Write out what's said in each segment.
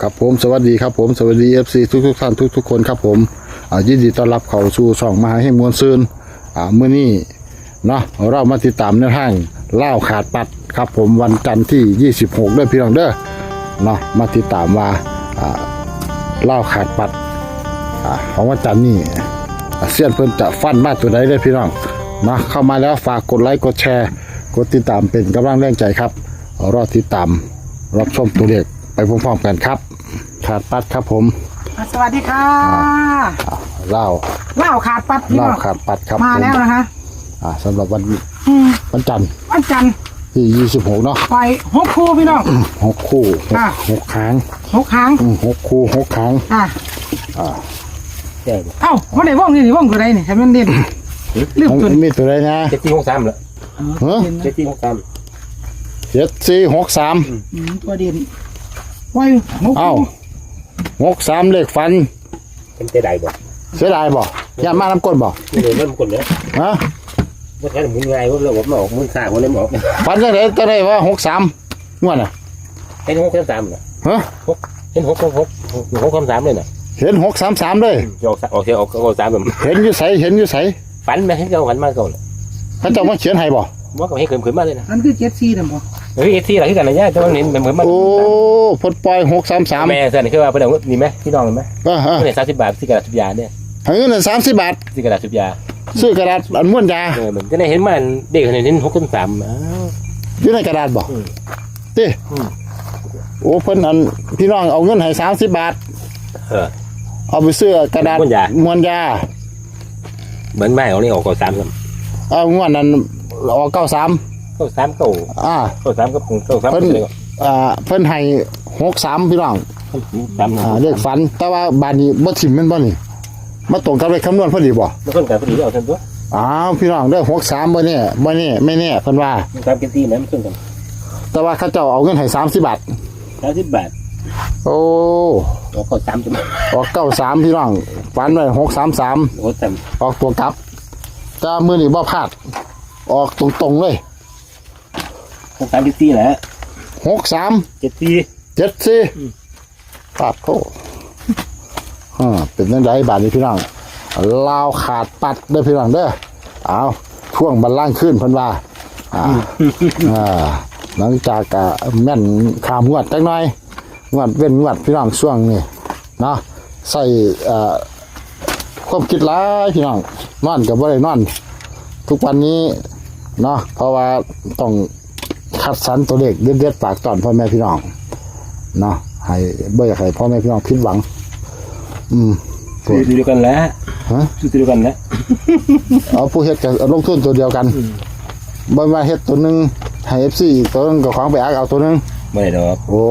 ครับผมสวัสดีครับผมสวัสดีเอฟซีทุกทุกท่านทุกทุกคนครับผมยินดีต้อนรับเข้าสู่ช่องมหาให้มวลซืนอ่าเมื่อนี้เนาะเรามาติดตามในทางเล่าขาดปัดครับผมวันจันทร์ที่ 26เด้อพี่น้องเด้อเนาะมาติดตามว่าเล่าขาดปัดของวันจันทร์นี่เสี้ยนเพิ่นจะฟันมาตัวใดเด้อพี่น้องเนาะเข้ามาแล้วฝากกดไลค์กดแชร์ กดติดตามเป็นกำลังแรงใจครับรอติดตามรับชมตัวเลข ไปพร้อมๆกันครับ ขาดปัดครับผมอะสวัสดีค่ะเล่าเล่าขาดปัดพี่เล่าน้องขาดปัดครับมาผมแล้วนะคะอ่าสำหรับวันอืมวันจันทร์วันจันทร์ที่ 26 เนาะปล่อยหกคู่พี่น้อง หกคู่หกอะ หกครั้งหกครั้งอืมหกคู่หกครั้งอะใช่เอ้าวันไหนว่องนี่นี่ว่องตัวใดนี่ให้มันเด่นลืมของตัวนี้มีตัวใดนะเจ็ดสี่หกสามเหรอเฮ้ยเด่นนะเจ็ดสี่หกสามเจ็ดสี่หกสามอืมตัวเด่น ไว้หกเอ้าคู่หกสามเลขฟัน เป็นเจไดบ่เสียดายบ่ยามาน้ำก้นบ่ไม่เลยมันคนเนี้ยฮะว่าแค่หมุนไงว่าเราบอกมาออกหมุนขาคนเลยมาออกฟันจังไดจังไดว่าหกสามงวดน่ะเห็นหกสามสามเหรอฮะเห็นหกหกหกหกสามสามเลยน่ะเห็นหกสามสามเลยออกออกเสียออกออกสามแบบเห็นอยู่ใสเห็นอยู่ใสฝันไหมให้เราฝันมาก่อนพระเจ้ามาเขียนให้บ่ ว่าก็ให้เขินเขินมาเลยนะนั่นคือเจ็ดสี่นะบ่เฮ้ยเอซี่อะไรที่กันนะเนี่ยจะต้องเห็นเหมือนเหมือนมันโอ้พดปล่อยหกสามสามแม่เสนคือว่าประเดี๋ยวนี่ไหมพี่น้องเห็นไหมเออฮะเงินสามสิบบาทที่กระดาษสุบยาเนี่ยให้เงินสามสิบบาทที่กระดาษสุบยาซื้อกระดาษอันม้วนยาเออเหมือนก็ได้เห็นมันเด็กเห็นหกสามสามอ้าวอยู่ในกระดาษบ่อืมติอืมโอ้เพิ่นอันพี่น้องเอาเงินให้สามสิบบาทเออเอาไปซื้อกระดาษม้วนยาม้วนยา เหมือนแม่ของนี่ออกก่อนสามสามเอางวดนั้น ออกเก้าสามก็สามเก้าอ่าเก้าสามก็เก้าสามเพิ่นเลยก็อ่าเพิ่นให้หกสามพี่น้องสามอ่าเลขฝัน แต่ว่าบานนี้บ่ถิ่มแม่นบ่นี่มาตรงกับเลขคำนวณพอดีบ่แล้วคนกับพอดีเอาทันตัวอ้าวพี่น้องเด้อหกสามบ่แน่บ่แน่ไม่แน่เพิ่นว่าสามกิตีนะมันขึ้นกันแต่ว่าเขาเจ้าเอาเงินให้สามสิบบาทสามสิบบาทโอ้แล้วก็สามจุดออกเก้าสามพี่น้องฝันไว้หกสามสามโอ้แต่ออกตัวกลับแต่มือนี่บ่พลาด ออกตรงๆเลยสามกิตีแหละหกสามเจ็ดตีเจ็ดสี่ปาดโทอ่าเป็นยังไงบาทนี้พี่น้องลาวขาดปัดเด้อพี่น้องเด้อเอาช่วงบันล่างขึ้นเพันว่าอ่าอ่าหลังจากอะแม่นขามงวดจักหน่อยงวดเว้นงวดพี่น้องช่วงนี้เนาะใส่อ่าความคิดหลายพี่น้องนอนกับบ่ได้นอน ทุกวันนี้ เนาะเพราะว่าต้องคัดสรรตัวเลขเด็ดๆฝากตอนพ่อแม่พี่น้องเนาะให้เบ่อยากให้พ่อแม่พี่น้องผิดหวัง อืมซื้อเดียวกันแล้วฮะซื้อเดียวกันแล้วเอาผู้เฮ็ดกับลงทุนตัวเดียวกันบ่มาเฮ็ดตัวหนึงให้ FC อีกตัวหนึงก็ของไปอักเอาตัวหนึงไม่ได้ดอกโอ้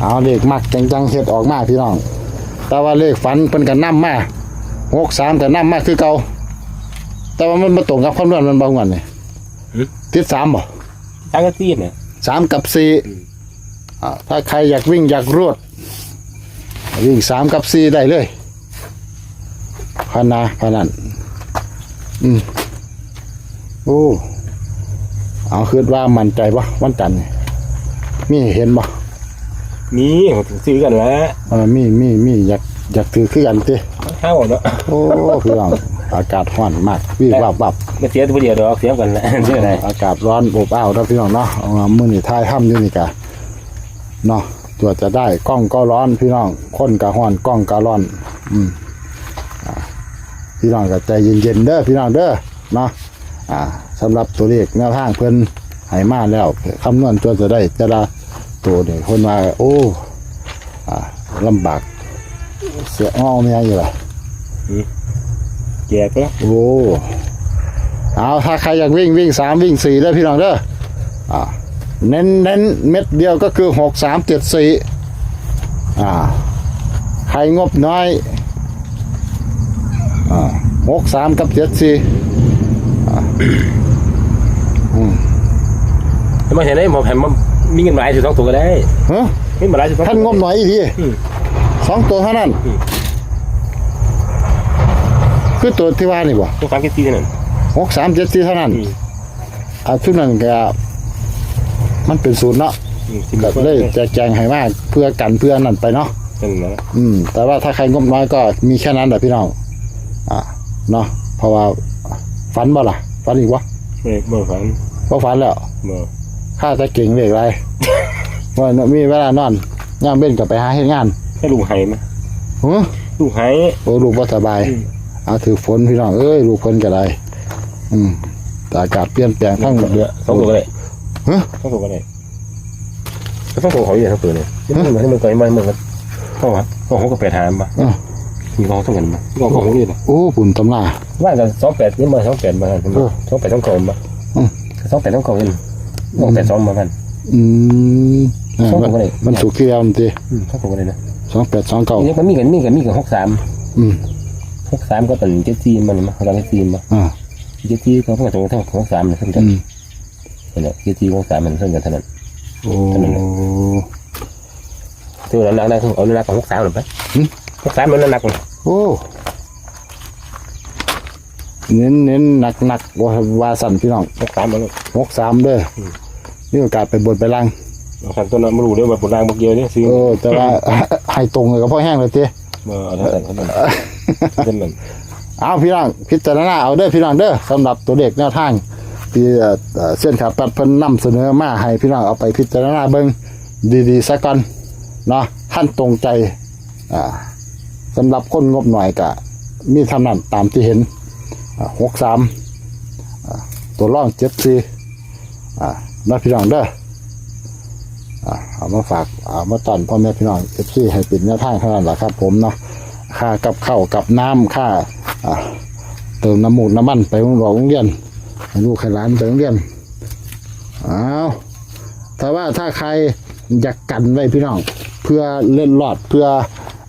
เอาเลขมักจังๆเฮ็ดออกมาพี่น้อง แต่ว่าเลขฝันเพิ่นก็นำมา63ก็นำมาคือเก่า แต่ว่ามันบ่ตรงกับคำนวณมันบ่งวนนี่ติด3บ่สามกิตีเนี่ย สามกับสี่อ่าถ้าใครอยากวิ่งอยากรวด วิ่งสามกับสี่ได้เลยพานาพานันอืมโอ้เอาคิดว่ามั่นใจปะวันจันทร์นี่มีเห็นปะมีซื้อกันแล้วเออมีมีมีอยากอยากถือขึ้นกันติ ข้าวเนาะโอ้พี่น้อง อากาศร้อนมากวิ่งวับวับไม่เสียตัวเดียวดอกเสียกันแล้วเชื่ออะไรอากาศร้อนอบอ้าวนะพี่น้องเนาะเอามามื้อนี้ทายถ้ำอยู่นี่กะเนาะตัวจะได้กล้องก็ร้อนพี่น้องคนก็ร้อนกล้องก็ร้อน อืมอ่าพี่น้องก็ใจเย็นๆเด้อพี่น้องเด้อเนาะอ่าสำหรับตัวเลขแนวทางเพิ่นให้มาแล้วคำนวณตัวจะได้แต่ละตัวนี่คนว่าโอ้อ่าลำบากเสียอ้อไม่ยังอยู่ล่ะ แจกแล้วโอ้เอาถ้าใครอยากวิ่งวิ่งสามวิ่งสี่ได้พี่น้องเด้ออ่าเน้นเน้นเม็ดเดียวก็คือหกสามเจ็ดสี่อ่าใครงบน้อยอ่าหกสามกับเจ็ดสี่ทำไมเห็นได้หมอแผ่นมันมีเงินหลายถือสองตัวก็ได้ฮะเงินหลายถือสองท่านงบน้อยอีกทีอืมสองตัวเท่านั้นอืม คือตัวที่ว่านี่บ่ต้องสามกิตีนั่นหกสามเจ็ดสี่เท่านั้นอืมอ่าชุดนั้นก็มันเป็นศูนย์เนาะอืมที่ก็เลยแจกแจงให้มากเพื่อกันเพื่อนั่นไปเนาะ นั่นนะอืม แต่ว่าถ้าใครงบน้อยก็มีแค่นั้นแหละพี่น้อง อ่า เนาะ เพราะว่าฝันบ่ล่ะ ฝันอีกวะไม่บ่ฝันก็ฝันแล้ว บ่ข้าจะเก่งเรียกไร ว่ามีเวลานอนย่างเบ้นกับไปหาเฮ็ดงานให้ลูกไห้มาหือลูกไห้โอ้ลูกบ่สบาย อืม เอาถือฝนพี่น้องเอ้ยลูกเพิ่นก็ได้ อืมแต่อากาศเปลี่ยนแปลงทั้งเดือสองตัวก็ได้ฮะสองตัวก็ได้ก็ต้องตัวเขาอยู่ทั้งตัวเนี่ยที่มันให้มันก่อนมันมันเขาฮะเขาเขาก็แปดหามป่ะอะมีเขาต้องเงินป่ะเขาเขาอยู่นะโอ้ปุ่นตำราว่ากันสองแปดนี่มาสองแปดมาสองแปดสองเก้าป่ะอืมสองแปดสองเก้าเองสองแปดสองมากันอืมอ่าสองมันตัวก็ได้มันถูกที่แล้วมันติสองตัวก็ได้นะสองแปดสองเก้านี่มันมีกันมีกันมีกันหกสามอืม หกสามก็เป็นเจ็ดซีมันมาเราเจ็ดซีมาอ่าเจ็ดซีเขาเพิ่งตรงทั้งหกสามเนี่ยเพิ่งกัอืนมเนี่ยเจ็ดซีหกสามมันเพิ่งกันเท่านั้นโอ้ตัวนั้นนักนักเอานักของหกสามหรือไปหกสามมันนักโอ้เน้นเน้นหนักหนักว่าว่าสั่นพี่น้องหกสามมันหกสามเด้ออนี่โอกาสไปบนไปล่างทางตัวนั้นไม่รู้เรื่องแบบผลรางบกเยอะเนี่ยซื้อเออแต่ว่า ให้ตรงเลยกับพ่อแห้งเลยทีเออเอาเท่านั้นเท่านั้น เท่านั้นเอาพี่น้องพิจารณาเอาเด้อพี่น้องเด้อสำหรับตัวเด็กแนวทางที่เอ่อเอ่อเส้นขาปัดเพิ่นนำเสนอมาให้พี่น้องเอาไปพิจารณาเบิ่งดีๆซะก่อนเนาะท่านตรงใจอ่าสำหรับคนงบหน่อยกะมีเท่านั้นตามที่เห็นหกสามตัวร่องเจ็ดสี่อ่านะพี่น้องเด้ออ่าเอามาฝากเอามาตอนพ่อแม่พี่น้องเอฟซีให้เป็นแนวทางเท่านั้นแหละครับผมเนาะ ค่ากับข้าวกับน้ำค่าอ่าเติมน้ำมูกน้ำมันไปโรงโรงเรียนให้ลูกให้หลานไปโรงเรียนเอาแต่ว่าถ้าใครอยากกันไว้พี่น้อง เพื่อเล่นรอดเพื่อ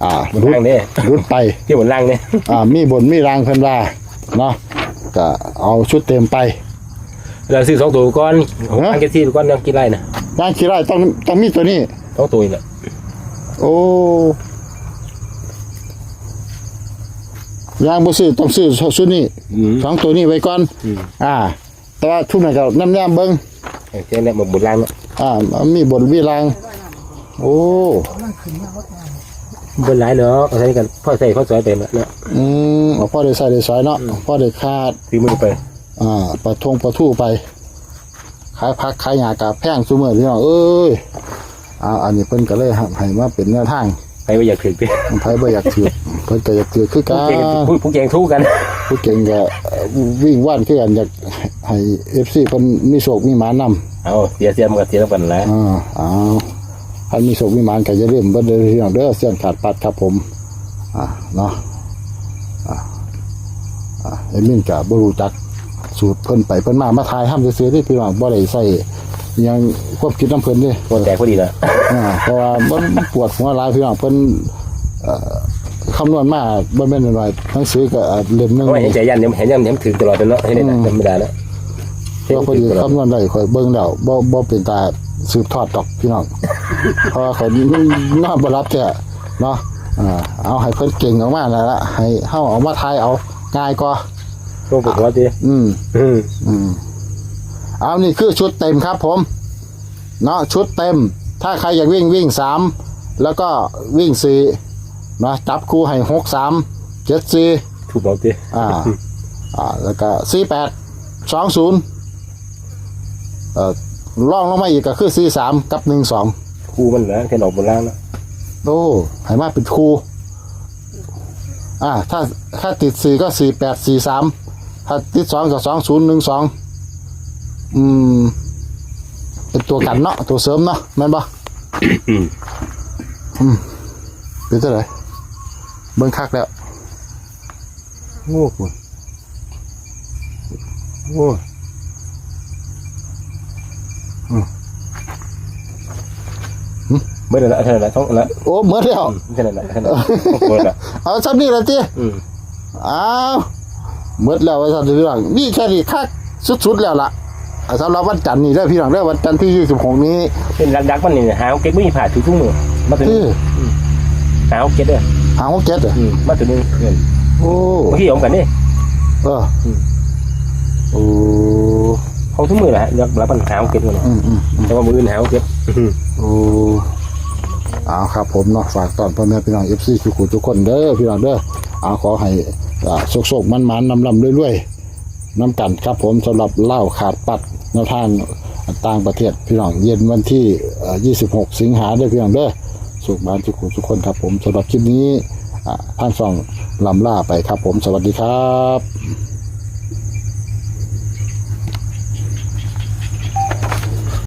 อ่าบนรุดล่างเนี่ยรุดไปที่บนล่างเนี่ยอ่ามีบนมีรางเพิ่นว่าเนาะก็เอาชุดเต็มไปเราซื้อสองตัวก้อนของทางเจ็ดซีก้อนยังกี่ไรนะย่างขี้ไร่ต้องต้องมีตัวนี้สองตัวนี่แหละโอ้ ย่างบ่ซื้อต้องซื้อชุดนี้อืม สองตัวนี้ไว้ก่อน อืมอ่า แต่ว่าทุกนั้นก็น้ำแนมเบิ้งเจ้าเนี่ยบนล่างเนาะอ่า มีบทวิราง โอ้บนหลายเนาะเอาใช้กันพ่อใส่พ่อสวยไปเนาะอืมเอาพ่อได้ใส่ได้สอยเนาะพ่อได้คาดซื้อมือไปอ่าปลาทงปลาทู่ไป ขายผักขายหญ้ากาแพงซุมื้อพี่น้องเอ้ยอ่าอันนี้เพิ่นก็เลยให้มาเป็นแนวทาง ไปไม่อยากถือไป ไผบ่อยากถือ เพิ่นก็อยากถือคือกัผู้เก่งน ผู้ผู้เก่งทุกกัน ผู้เก่งก็วิ่งว่านคือกันอยากให้ FC เพิ่นมีโชคมีหมานำเอาเสียเสียมันก็เสียแล้วกันแหละอ่าอ้าวท่านมีโชคมีหมานก็จะเริ่าลืมเบิดเด้อพี่น้องเด้อเสียนขาดปัดครับผม อ่าเนาะอ่าอ่าไอ้มินกับ่รู้จักสูตรเพิ่นไปเพิ่นมามาทายห้ามซื้อๆที่พี่น้องบ่ได้ใส่อิหยังควบคิดน้ำเพิ่นเด้คนแตกพอดีละอ่าเพราะว่ามันปวดหัวหลายพี่น้องเพิ่นเอ่อ คำนวณมาบ่แม่นน้อยๆหนังสือก็อ่าเล่มหนึงเพราะเห็นใจยันเห็นยันเห็นถือตลอดเนาะเห็นเนี่ยธรรมดาแล้วเพราะพอดีคำนวณได้ข่อยเบิ่งแล้วบ่บ่เป็นตาสืบทอดดอกพี่น้อง เพราะว่าข่อยนอนบ่รับแท้เนาะอ่าเอาให้เพิ่นเก่งออกมาแล้วละให้เฮาเอามาทายเอาง่ายกว่าช่วงปวดหัวจีอืมอืม อืมเอานี่คือชุดเต็มครับผม เนาะชุดเต็ม ถ้าใครอยากวิ่งวิ่งสามแล้วก็วิ่งสี่เนาะจับคู่ให้หกสามเจ็ดสี่ถูกบอกจีอ่าอ่าแล้วก็สี่แปดสองศูนย์เอ่อล่องลงมาอีกก็คือสี่สามกับหนึ่งสองคู่มันนะแค่ดอกบนล่างนะโอ้ให้มาเป็นคู่อ่าถ้าถ้าติดสี่ก็สี่แปดสี่สามถ้าติดสองก็สองศูนย์หนึ่งสองอืม เป็นตัวกันเนาะตัวเสริมเนาะแม่นปะอืมเป็นเท่าไหร่ เบิ่งคักแล้วโอ้โหโอ้เมื่อไหร่ละเท่าไหร่ละต้องละโอ้เหมือนแล้วเท่าไหร่ละเท่าไหร่ละเมื่อไหร่ละเอาซับนี่ละทีอืมอ้าวเหมือนแล้วว่าซับพี่น้องนี่แค่นี้คักสุดๆแล้วล่ะอ่าสำหรับวันจันทร์นี่เด้อพี่น้องเด้อวันจันทร์ที่ยี่สิบหกนี้ เป็นรักดักมันนี่หาเก็ตไม่ผ่าถือทุ่งมือมาถึงที่หาเก็ตเด้อ หาหกเจ็ดเหรออืมมาถึงเงินโอ้บางทีผมกันนี่เอออมโอ้เขาทุกมือแหละฮะรับรับปัญหาเก็บเงินอืมอืมแต่ว่ามืออื่นหาเก็บโอ้เอาครับผมเนาะฝากตอนพ่อแม่พี่น้องเอฟซีทุกคนทุกคนเด้อพี่น้องเด้อเอาขอให้อ่าโศกๆมันๆนำลำเรื่อยๆน้ำกันครับผมสำหรับเหล้าขาดปัดแนวทางต่างประเทศพี่น้องเย็นวันที่เอ่อ26 สิงหาเด้อพี่น้องเด้อ สุขบ้านทุกคนทุกคนครับผมสำหรับคลิปนี้อ่าท่านส่องลำล่าไปครับผมสวัสดีครับ